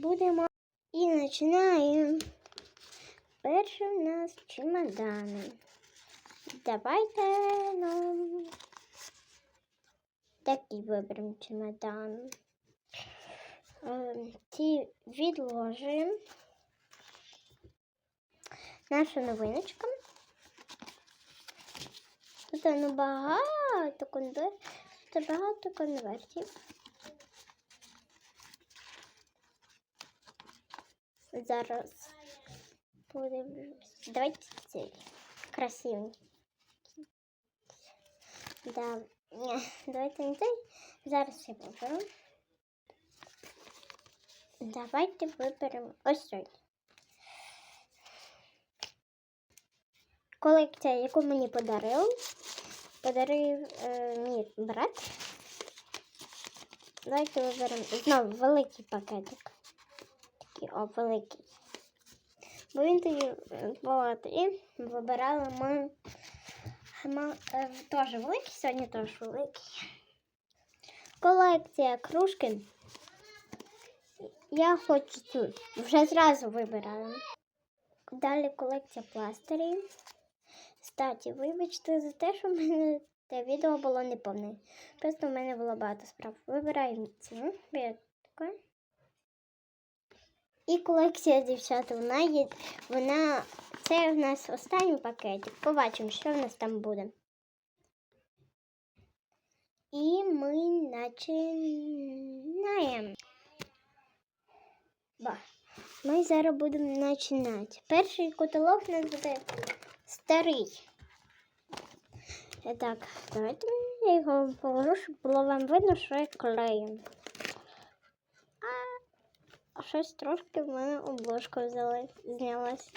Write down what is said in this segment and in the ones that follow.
будемо і починаємо. Перше у нас чемодани. Давайте нам такий виберемо чемодан. Е, Ці відложимо. Наша новиночка. Тут ну, багато конвертів. Тут багато конвертів. Зараз подивлюсь. Давайте цей красивий. Да. Давайте не цей. Зараз я виберу. Давайте виберемо ось цей. Колекція, яку мені подарив, подарив е, мій брат. Давайте виберемо знову великий пакетик. Такий о, великий. Бо він тоді е, от, і вибирали ми, е, теж великий, сьогодні теж великий. Колекція кружки. Я хочу цю. Вже зразу вибираю. Далі колекція пластирів. Кстати, вибачте за те, що в мене те відео було неповне. Просто в мене було багато справ. Вибираємо цю. Таке. І колекція дівчат, вона є. Вона. Це в нас останній пакетик. Побачимо, що в нас там буде. І ми починаємо. Ба. Ми зараз будемо починати. Перший каталог у нас буде старий. Так, давайте я його положу, щоб було вам видно, що я клею. Щось трошки в мене обложка взяла, знялась.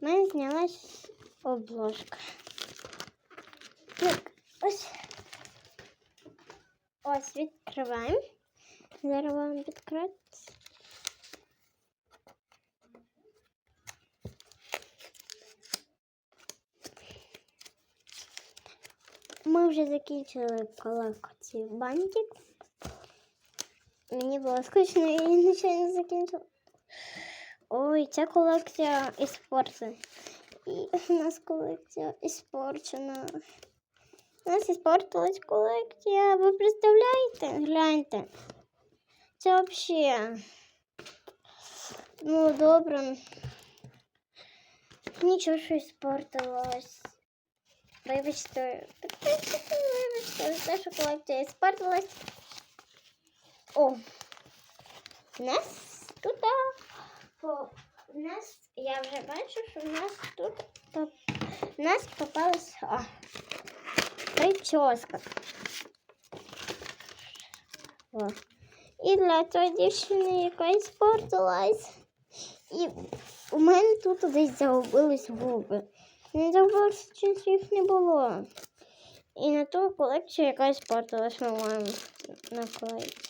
У мене знялась обложка. Так, ось. Ось відкриваємо. Зараз вам відкрити. Ми вже закінчили колекцію бантик. Мені було скучно і я нічого не закінчила. Ой, ця колекція іспорчена. І у нас колекція іспорчена. У нас іспортилась колекція. Ви представляєте? Гляньте. Це взагалі. Ну, добре. Нічого, що іспортилось. Вибачте, вибачте, за те, що колекція іспортилась. О, у нас тут, по, у нас, я вже бачу, що у нас тут, по, у нас попалась а, прическа. О. І для тої дівчини, яка іспортилась. І у мене тут десь загубились губи. Не загубилося, чи їх не було. І на ту колекцію якась спортилась, ми маємо наклеїти.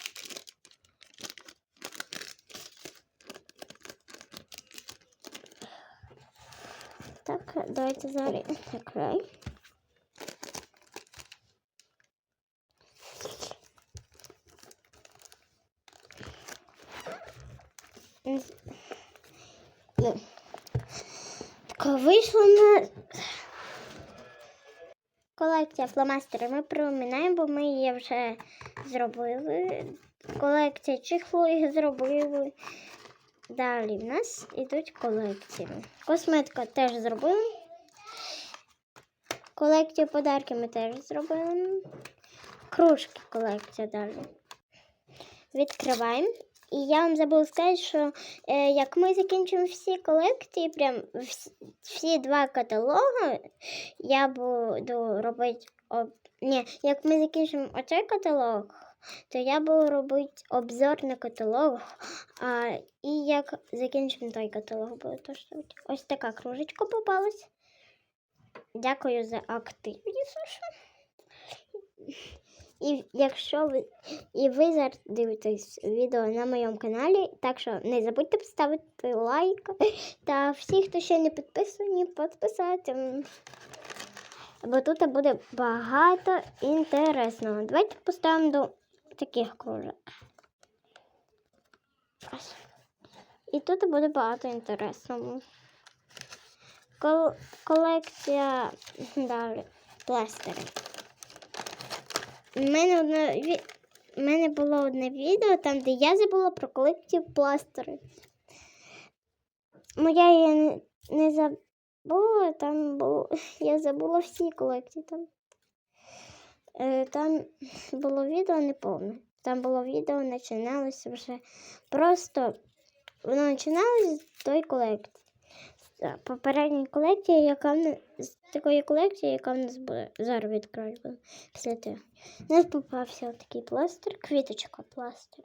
Так, давайте зараз наклеїмо. Ну, така вийшла на колекція фломастери. Ми проминаємо, бо ми її вже зробили. Колекція чехлу їх зробили. Далі в нас йдуть колекції. Косметика теж зробили. Колекцію подарки ми теж зробили. Кружки колекція далі. Відкриваємо. І я вам забула сказати, що е, як ми закінчимо всі колекції, прям всі, всі два каталоги, я буду робити. Об... Ні, як ми закінчимо оцей каталог, то я буду робити обзор на каталог. А, і як закінчимо той каталог, буду теж робити. Ось така кружечка попалась. Дякую за активність. І якщо ви і ви зараз дивитесь відео на моєму каналі, так що не забудьте поставити лайк. Та всі, хто ще не підписані, підписати. Бо тут буде багато інтересного. Давайте поставимо до таких кружок. І тут буде багато інтересного. Кол- колекція далі пластири. У мене, одне, ві... У мене було одне відео, там, де я забула про колекцію пластири. Ну, я не, не забула, там було. Я забула всі колекції там. Е, там було відео неповне. Там було відео, починалося вже просто воно починалося з тої колекції. З попередньої колекції, яка в нас, з такої колекції, яка в нас буде. Зараз відкрою після того. У нас попався такий пластир, квіточка пластир.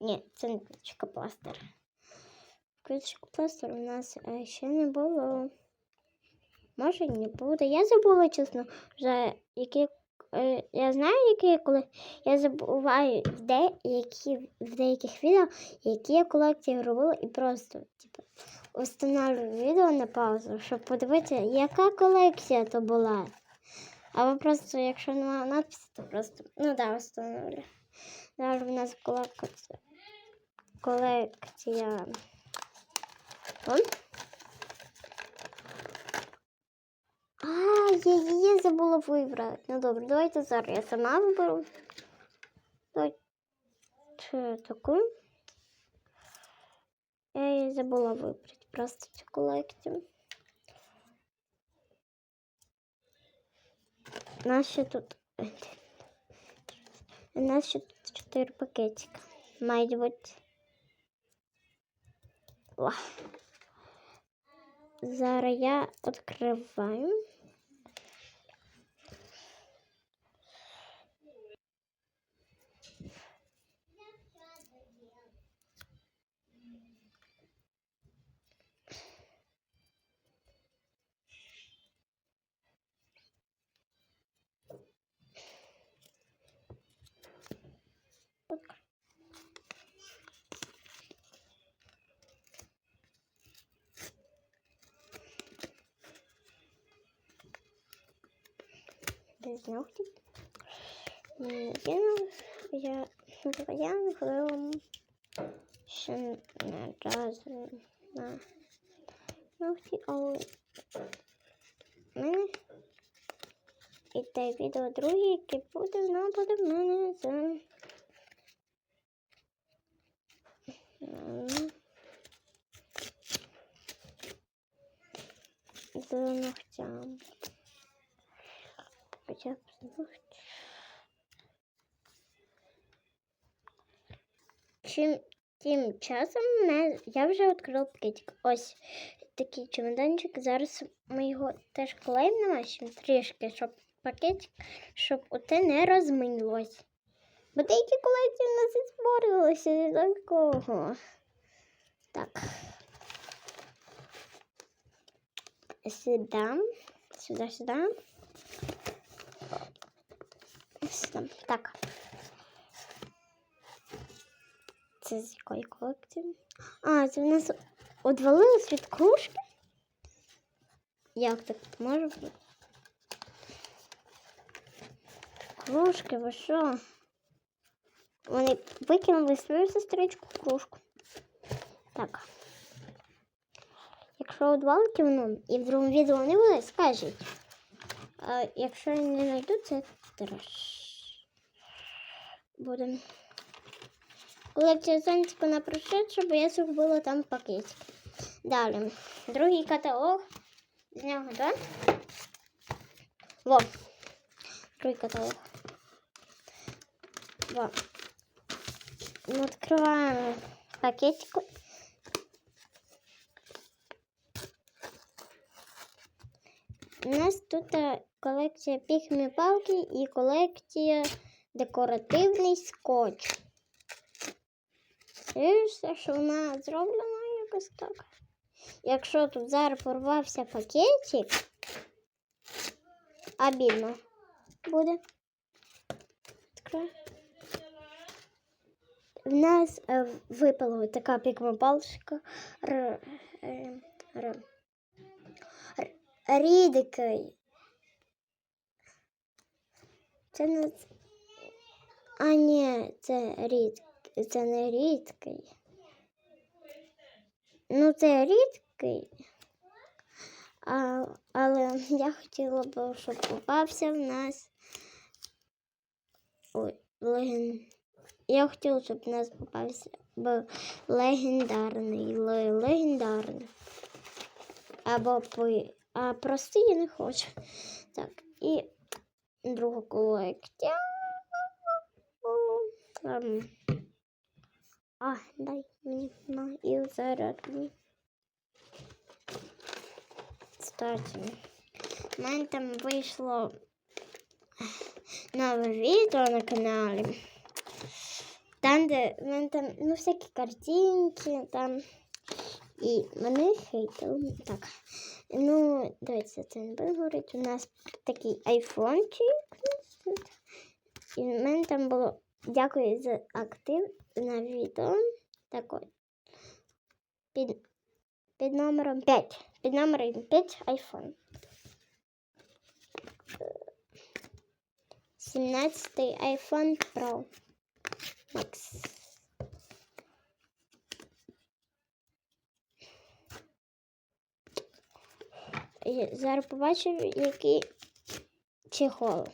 Ні, це не квіточка пластир. Квіточка пластир у нас е, ще не було. Може, не буде. Я забула, чесно, вже які. е, Я знаю, які коли я забуваю в, де, які, в деяких відео, які я колекції робила, і просто типу, встановлюю відео на паузу, щоб подивитися, яка колекція то була. Або просто, якщо немає надпису, то просто, ну да, встановлю. Далі в нас колекція. Колекція. Вон. А, я її забула вибрати. Ну добре, давайте зараз я сама виберу. Давайте таку. Я її забула вибрати просто в колекцію. У тут. У нас ще тут 4 пакетика. Мають бути. Зараз я відкриваю. Без Я, ходила ще не разу на ногті, але в мене і те відео друге, яке буде, буде в мене з м, з ногтями. Хоча б з. Чим тим часом ми, я вже відкрила пакетик. Ось такий чемоданчик. Зараз ми його теж клеїмо намащимо трішки, щоб пакетик, щоб оте не розмилось. Бо деякі колекції в нас і створилися з такого. Так. Сюди, сюди, сюди. Сюди. Так. Це з якої колекції? А, це в нас одвалилось від кружки. Як так може бути? Кружки, ви що? Вони викинули свою сестричку кружку. Так. Якщо одвалить воно і в другому відео не буде, скажіть. А якщо не знайду, треш. Буде. Колекція сонечко на прошедше, бо я зробила там пакетик. Далі. Другий каталог. З нього, так? Во. Другий каталог. Во. Ми відкриваємо пакетик. У нас тут е, колекція піхмі палки і колекція декоративний скотч. Все, що вона зроблена якось так. Якщо тут зараз порвався пакетик, обідно буде. В нас е, випала така пікмопалочка р, Це не... А ні, це рідкий. Це не рідкий. Ну, це рідкий. А, але я хотіла б, щоб попався в нас. Ой, леген... Я хотіла, щоб в нас попався б легендарний. ле- Легендарний. Або по... А простий я не хочу. Так, і друга колекція. А, дай мені на і зарядні. Кстати, в мене там вийшло нове відео на каналі. Там, де в мене там ну, всякі картинки там. І мене хейтили. Так. Ну, дивіться, це не буде говорити. У нас такий айфончик. І в мене там було дякую за актив на відео. Так от. Під, під номером 5. Під номером 5 iPhone. 17 iPhone Pro Max. Зараз побачив, який чехол.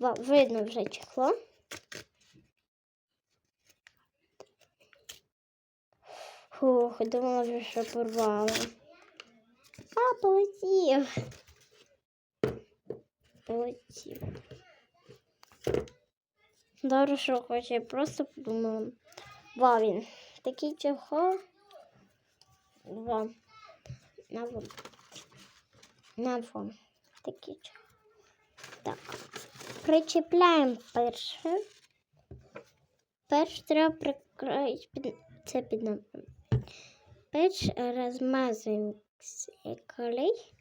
Видно вже чехло. Фух, думала вже, що порвала. А, полетів. Полетів. Добре, що хоче, я просто подумала. Вау, він. Такий чехол. Вау. На вон. На вон. такі. Так. Причіпляємо перше. Перш треба прикрити це під. Перш розмазуємо клей.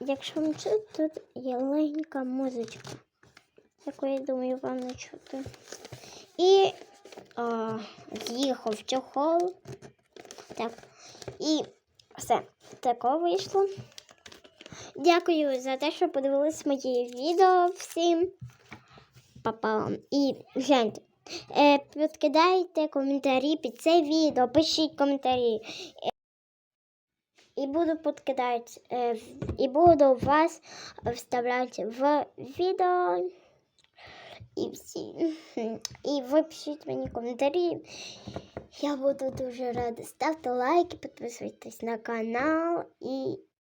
Якщо вам чути, тут є легенька музичка, яку, я думаю, вам не чути. І а, з'їхав чохол. Так. І все. Тако вийшло. Дякую за те, що подивились моє відео всім. Па-па. І гляньте. Е, підкидайте коментарі під це відео, пишіть коментарі. І буду подкидати, е, в- і буду вас вставляти в відео. І всі. І ви пишіть мені коментарі. Я буду дуже рада. Ставте лайки, підписуйтесь на канал і